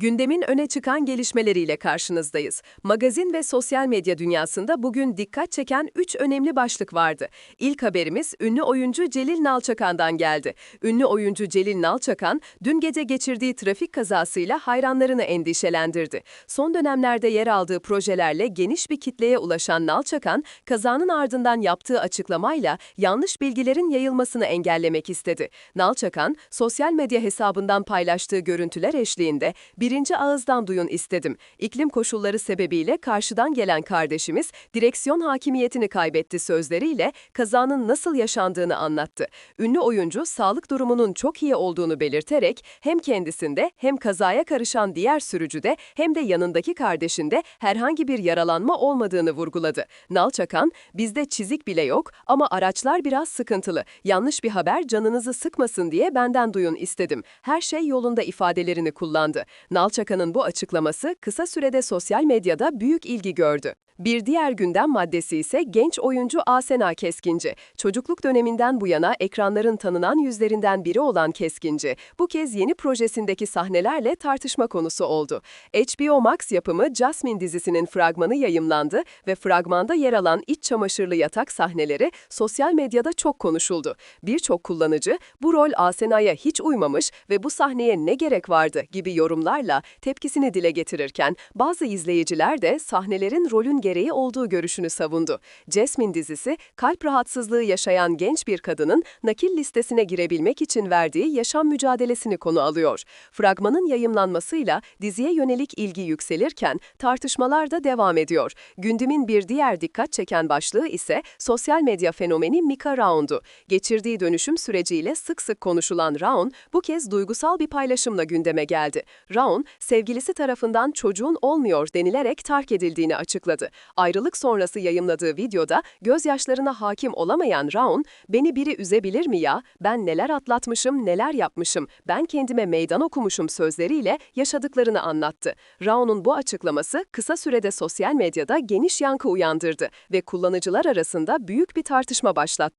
Gündemin öne çıkan gelişmeleriyle karşınızdayız. Magazin ve sosyal medya dünyasında bugün dikkat çeken 3 önemli başlık vardı. İlk haberimiz ünlü oyuncu Celil Nalçakan'dan geldi. Ünlü oyuncu Celil Nalçakan, dün gece geçirdiği trafik kazasıyla hayranlarını endişelendirdi. Son dönemlerde yer aldığı projelerle geniş bir kitleye ulaşan Nalçakan, kazanın ardından yaptığı açıklamayla yanlış bilgilerin yayılmasını engellemek istedi. Nalçakan, sosyal medya hesabından paylaştığı görüntüler eşliğinde birinci ağızdan duyun istedim. İklim koşulları sebebiyle karşıdan gelen kardeşimiz direksiyon hakimiyetini kaybetti sözleriyle kazanın nasıl yaşandığını anlattı. Ünlü oyuncu sağlık durumunun çok iyi olduğunu belirterek hem kendisinde hem kazaya karışan diğer sürücüde hem de yanındaki kardeşinde herhangi bir yaralanma olmadığını vurguladı. Nalçakan, bizde çizik bile yok ama araçlar biraz sıkıntılı. Yanlış bir haber canınızı sıkmasın diye benden duyun istedim. Her şey yolunda ifadelerini kullandı. Nalçakan'ın bu açıklaması kısa sürede sosyal medyada büyük ilgi gördü. Bir diğer gündem maddesi ise genç oyuncu Asena Keskinci. Çocukluk döneminden bu yana ekranların tanınan yüzlerinden biri olan Keskinci, bu kez yeni projesindeki sahnelerle tartışma konusu oldu. HBO Max yapımı Jasmine dizisinin fragmanı yayımlandı ve fragmanda yer alan iç çamaşırlı yatak sahneleri sosyal medyada çok konuşuldu. Birçok kullanıcı bu rol Asena'ya hiç uymamış ve bu sahneye ne gerek vardı gibi yorumlarla tepkisini dile getirirken bazı izleyiciler de sahnelerin rolün gereği olduğu görüşünü savundu. Jasmine dizisi, kalp rahatsızlığı yaşayan genç bir kadının nakil listesine girebilmek için verdiği yaşam mücadelesini konu alıyor. Fragmanın yayımlanmasıyla diziye yönelik ilgi yükselirken tartışmalar da devam ediyor. Gündemin bir diğer dikkat çeken başlığı ise sosyal medya fenomeni Mika Raun'du. Geçirdiği dönüşüm süreciyle sık sık konuşulan Raun, bu kez duygusal bir paylaşımla gündeme geldi. Raun, sevgilisi tarafından çocuğun olmuyor denilerek terk edildiğini açıkladı. Ayrılık sonrası yayımladığı videoda gözyaşlarına hakim olamayan Raun, beni biri üzebilir mi ya, ben neler atlatmışım, neler yapmışım, ben kendime meydan okumuşum sözleriyle yaşadıklarını anlattı. Raun'un bu açıklaması kısa sürede sosyal medyada geniş yankı uyandırdı ve kullanıcılar arasında büyük bir tartışma başlattı.